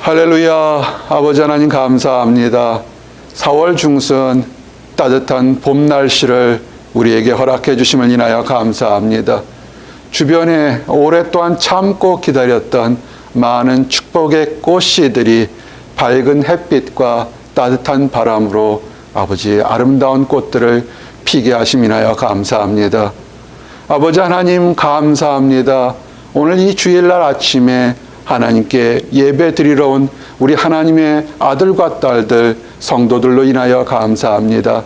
할렐루야 아버지 하나님 감사합니다. 4월 중순 따뜻한 봄 날씨를 우리에게 허락해 주심을 인하여 감사합니다. 주변에 오랫동안 참고 기다렸던 많은 축복의 꽃씨들이 밝은 햇빛과 따뜻한 바람으로 아버지 아름다운 꽃들을 피게 하심 인하여 감사합니다. 아버지 하나님 감사합니다. 오늘 이 주일날 아침에 하나님께 예배 드리러 온 우리 하나님의 아들과 딸들 성도들로 인하여 감사합니다.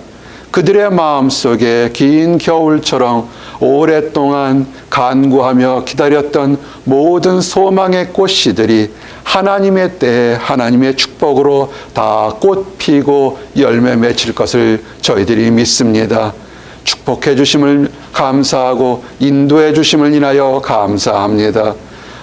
그들의 마음 속에 긴 겨울처럼 오랫동안 간구하며 기다렸던 모든 소망의 꽃씨들이 하나님의 때에 하나님의 축복으로 다 꽃 피고 열매 맺힐 것을 저희들이 믿습니다. 축복해 주심을 감사하고 인도해 주심을 인하여 감사합니다.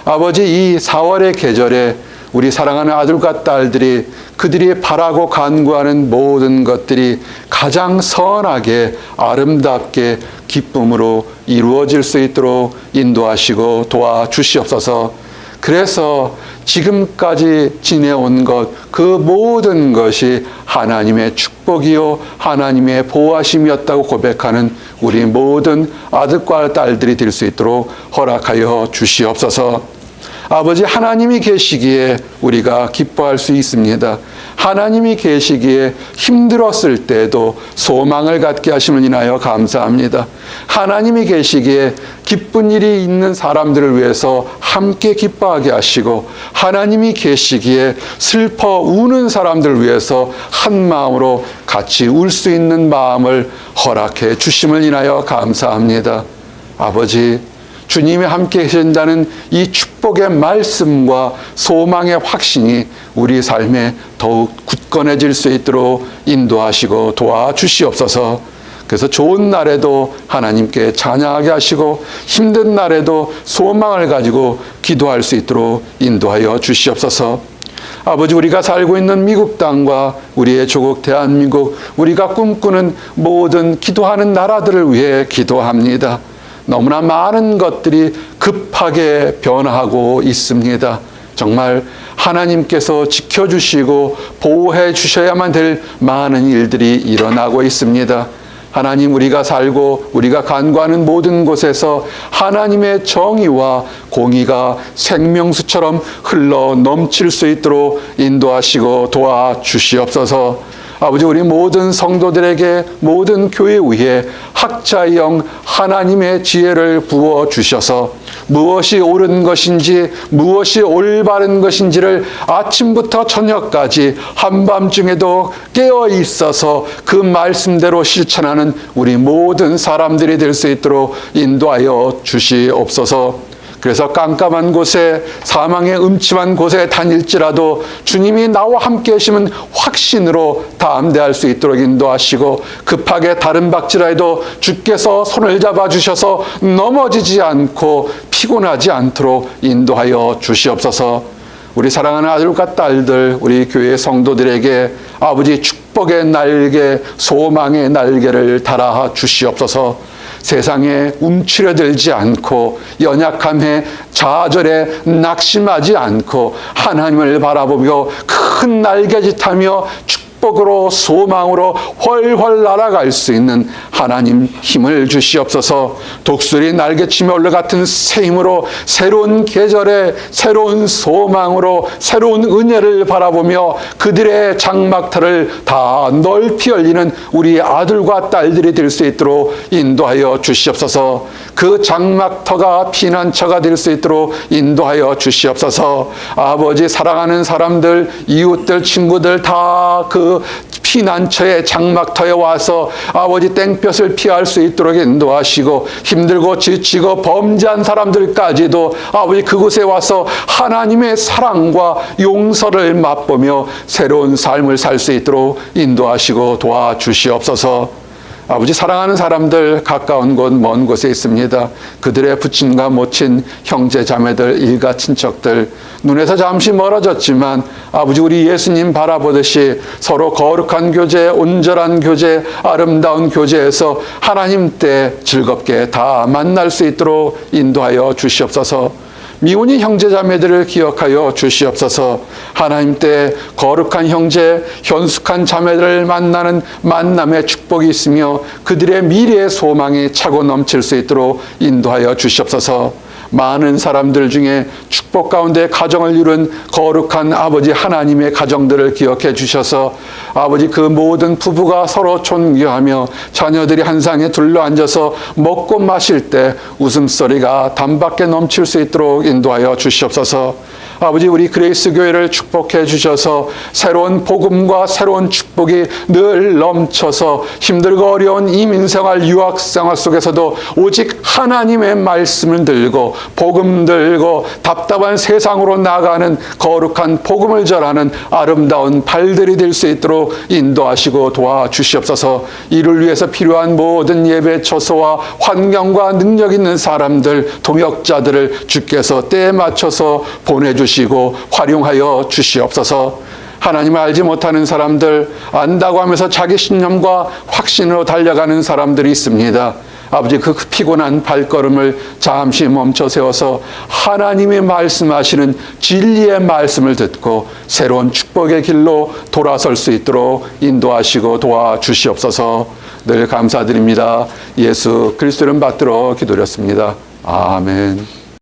아버지 이 4월의 계절에 우리 사랑하는 아들과 딸들이 그들이 바라고 간구하는 모든 것들이 가장 선하게 아름답게 기쁨으로 이루어질 수 있도록 인도하시고 도와주시옵소서. 그래서 지금까지 지내온 것, 그 모든 것이 하나님의 축복이요, 하나님의 보호하심이었다고 고백하는 우리 모든 아들과 딸들이 될 수 있도록 허락하여 주시옵소서. 아버지 하나님이 계시기에 우리가 기뻐할 수 있습니다. 하나님이 계시기에 힘들었을 때도 소망을 갖게 하심을 인하여 감사합니다. 하나님이 계시기에 기쁜 일이 있는 사람들을 위해서 함께 기뻐하게 하시고 하나님이 계시기에 슬퍼 우는 사람들을 위해서 한 마음으로 같이 울 수 있는 마음을 허락해 주심을 인하여 감사합니다. 아버지 주님이 함께 계신다는 이 축복의 말씀과 소망의 확신이 우리 삶에 더욱 굳건해질 수 있도록 인도하시고 도와주시옵소서. 그래서 좋은 날에도 하나님께 찬양하게 하시고 힘든 날에도 소망을 가지고 기도할 수 있도록 인도하여 주시옵소서. 아버지 우리가 살고 있는 미국 땅과 우리의 조국 대한민국 우리가 꿈꾸는 모든 기도하는 나라들을 위해 기도합니다. 너무나 많은 것들이 급하게 변화하고 있습니다. 정말 하나님께서 지켜주시고 보호해 주셔야만 될 많은 일들이 일어나고 있습니다. 하나님 우리가 살고 우리가 간구하는 모든 곳에서 하나님의 정의와 공의가 생명수처럼 흘러 넘칠 수 있도록 인도하시고 도와주시옵소서. 아버지 우리 모든 성도들에게 모든 교회 위에 학자의 영 하나님의 지혜를 부어 주셔서 무엇이 옳은 것인지 무엇이 올바른 것인지를 아침부터 저녁까지 한밤중에도 깨어 있어서 그 말씀대로 실천하는 우리 모든 사람들이 될 수 있도록 인도하여 주시옵소서. 그래서 깜깜한 곳에 사망의 음침한 곳에 다닐지라도 주님이 나와 함께 하시면 확신으로 담대할 수 있도록 인도하시고 급하게 다른 박지라도 주께서 손을 잡아 주셔서 넘어지지 않고 피곤하지 않도록 인도하여 주시옵소서. 우리 사랑하는 아들과 딸들, 우리 교회 성도들에게 아버지 축복의 날개, 소망의 날개를 달아 주시옵소서. 세상에 움츠려들지 않고 연약함에 좌절에 낙심하지 않고 하나님을 바라보며 큰 날개짓하며 축 복으로 소망으로 훨훨 날아갈 수 있는 하나님 힘을 주시옵소서. 독수리 날개치며 올라 같은 새 힘으로 새로운 계절에 새로운 소망으로 새로운 은혜를 바라보며 그들의 장막터를 다 넓히 열리는 우리 아들과 딸들이 될 수 있도록 인도하여 주시옵소서. 그 장막터가 피난처가 될 수 있도록 인도하여 주시옵소서. 아버지 사랑하는 사람들 이웃들 친구들 다 그 피난처의 장막터에 와서 아버지 땡볕을 피할 수 있도록 인도하시고 힘들고 지치고 범죄한 사람들까지도 아버지 그곳에 와서 하나님의 사랑과 용서를 맛보며 새로운 삶을 살 수 있도록 인도하시고 도와주시옵소서. 아버지 사랑하는 사람들 가까운 곳 먼 곳에 있습니다. 그들의 부친과 모친 형제 자매들 일가 친척들 눈에서 잠시 멀어졌지만 아버지 우리 예수님 바라보듯이 서로 거룩한 교제 온전한 교제 아름다운 교제에서 하나님 때 즐겁게 다 만날 수 있도록 인도하여 주시옵소서. 미혼인 형제자매들을 기억하여 주시옵소서. 하나님 때 거룩한 형제, 현숙한 자매들을 만나는 만남의 축복이 있으며 그들의 미래의 소망이 차고 넘칠 수 있도록 인도하여 주시옵소서. 많은 사람들 중에 축복 가운데 가정을 이룬 거룩한 아버지 하나님의 가정들을 기억해 주셔서 아버지 그 모든 부부가 서로 존경하며 자녀들이 한 상에 둘러앉아서 먹고 마실 때 웃음소리가 단밖에 넘칠 수 있도록 인도하여 주시옵소서. 아버지 우리 그레이스 교회를 축복해 주셔서 새로운 복음과 새로운 축복이 늘 넘쳐서 힘들고 어려운 이민생활 유학생활 속에서도 오직 하나님의 말씀을 들고 복음 들고 답답한 세상으로 나가는 거룩한 복음을 전하는 아름다운 발들이 될 수 있도록 인도하시고 도와주시옵소서 이를 위해서 필요한 모든 예배 처소와 환경과 능력 있는 사람들 동역자들을 주께서 때에 맞춰서 보내주시고 활용하여 주시옵소서 하나님을 알지 못하는 사람들 안다고 하면서 자기 신념과 확신으로 달려가는 사람들이 있습니다. 아버지 그 피곤한 발걸음을 잠시 멈춰 세워서 하나님이 말씀하시는 진리의 말씀을 듣고 새로운 축복의 길로 돌아설 수 있도록 인도하시고 도와주시옵소서 늘 감사드립니다. 예수 그리스도를 받들어 기도렸습니다. 아멘.